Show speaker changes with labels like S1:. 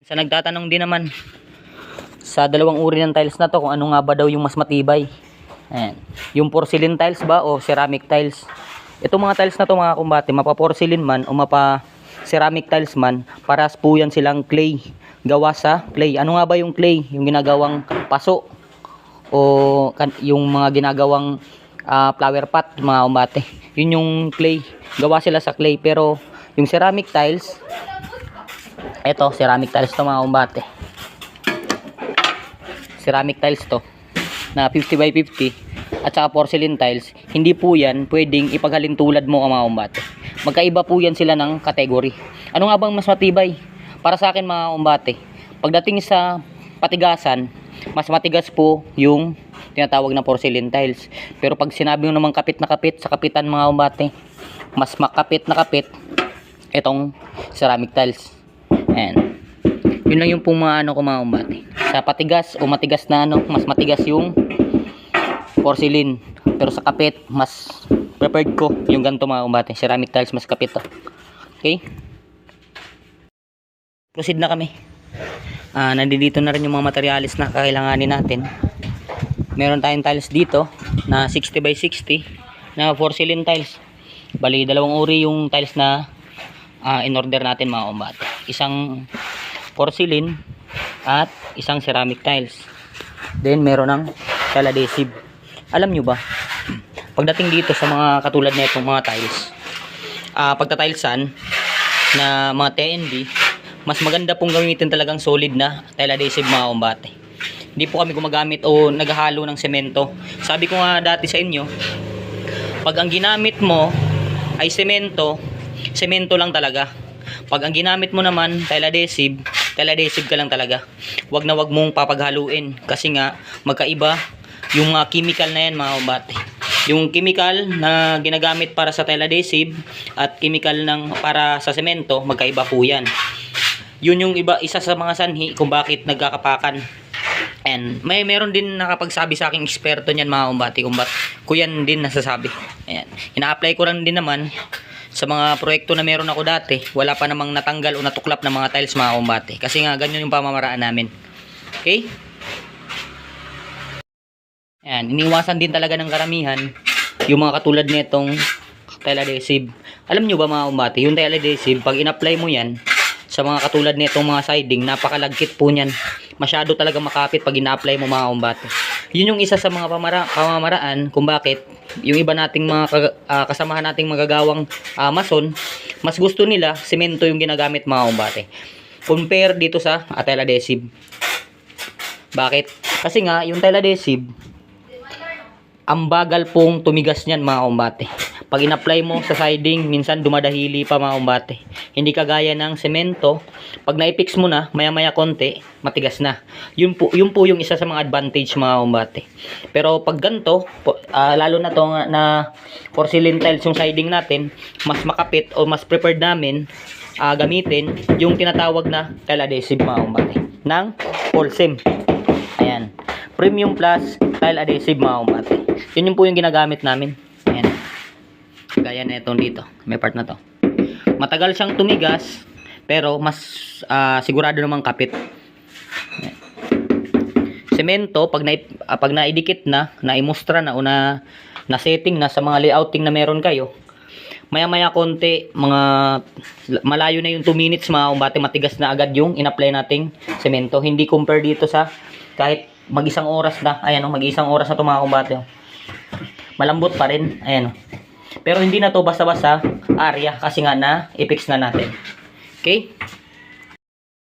S1: Sa nagtatanong din naman sa dalawang uri ng tiles na to kung ano nga ba daw yung mas matibay. Ayan. Yung porcelain tiles ba o ceramic tiles? Itong mga tiles na to mga kumbate, mapa porcelain man o mapa ceramic tiles man, paras po yan silang clay. Gawa sa clay. Ano nga ba yung clay? Yung ginagawang paso o yung mga ginagawang ah, flower pot mga kumbate. Yun yung clay. Gawa sila sa clay pero yung ceramic tiles eto, ceramic tiles to mga kumbate. Ceramic tiles to na 50 by 50 at saka porcelain tiles, hindi po yan pwedeng ipaghalin tulad mo mga kumbate. Magkaiba po yan sila ng category. Ano nga bang mas matibay? Para sa akin mga kumbate, pagdating sa patigasan, mas matigas po yung tinatawag na porcelain tiles. Pero pag sinabi mo naman kapit na kapit sa kapitan mga kumbate, mas makapit na kapit itong ceramic tiles. Ayan. Yun lang yung pong mga ano ko mga. Sa patigas o matigas na ano, mas matigas yung porcelain. Pero sa kapit, mas preferred ko yung ganito mga. Ceramic tiles, mas kapit to. Okay? Proceed na kami. Ah, nandito na rin yung mga materialis na kakailanganin natin. Meron tayong tiles dito na 60 by 60 na porcelain tiles. Bali, dalawang uri yung tiles na ah, in-order natin mga kumbate. Isang porcelain at isang ceramic tiles. Then meron ng tile adhesive. Alam nyo ba? Pagdating dito sa mga katulad na itong mga tiles, ah pagtatilesan na mga TNB, mas maganda pong gamitin talagang solid na tile adhesive mga kumbate. Hindi po kami gumagamit o naghahalo ng semento. Sabi ko nga dati sa inyo, pag ang ginamit mo ay semento, semento lang talaga. Pag ang ginamit mo naman tile adhesive, tile adhesive ka lang talaga. Wag na wag mong papaghaluin kasi nga magkaiba yung mga chemical na yan mga kabate. Yung chemical na ginagamit para sa tile adhesive at chemical ng para sa semento, magkaiba po yan. Yun yung iba isa sa mga sanhi kung bakit nagkakapakan. And may meron din nakapagsabi sa aking eksperto niyan mga kumbati kung ba't ko yan din nasasabi. Ayan. Ina-apply ko lang din naman sa mga proyekto na meron ako dati. Wala pa namang natanggal o natuklap ng mga tiles mga kumbati. Kasi nga ganyan yung pamamaraan namin. Okay? Ayan. Iniwasan din talaga ng karamihan yung mga katulad nitong tile adhesive. Alam nyo ba mga kumbati, yung tile adhesive, pag in-apply mo yan, sa mga katulad nitong mga siding, napakalagkit po niyan. Masyado talaga makapit pag ina-apply mo mga kumbate. Yun yung isa sa mga pamara pamamaraan kung bakit yung iba nating mga ah, kasamahan nating magagawang ah, mason, mas gusto nila semento yung ginagamit mga kumbate. Compare dito sa ah, tile adhesive. Bakit? Kasi nga, yung tile adhesive, ang bagal pong tumigas niyan mga kumbate. Pag in-apply mo sa siding, minsan dumadahili pa mga kumbate. Hindi kagaya ng semento, pag na-fix mo na, maya-maya konti, matigas na. Yun po, yun po yung isa sa mga advantage mga kumbate. Pero pag ganito, ah, lalo na to na porcelain tiles yung siding natin, mas makapit o mas prepared namin ah, gamitin yung tinatawag na tile adhesive mga kumbate ng Polsem. Ayan. Premium Plus tile adhesive mga kumbate. Yun yung po yung ginagamit namin. Gaya na dito. May part na to. Matagal siyang tumigas, pero mas ah, sigurado namang kapit. Semento, pag, na, ah, pag naidikit na, naimustra na o na, na setting na sa mga layouting na meron kayo, maya-maya konti, mga malayo na yung 2 minutes mga kumbate matigas na agad yung in-apply nating semento. Hindi compare dito sa kahit mag-isang oras na, ayan o, mag-isang oras na ito mga kumbate. oh. Malambot pa rin, ayan o. Pero hindi na to basta-basta area kasi nga na i-fix na natin. Okay?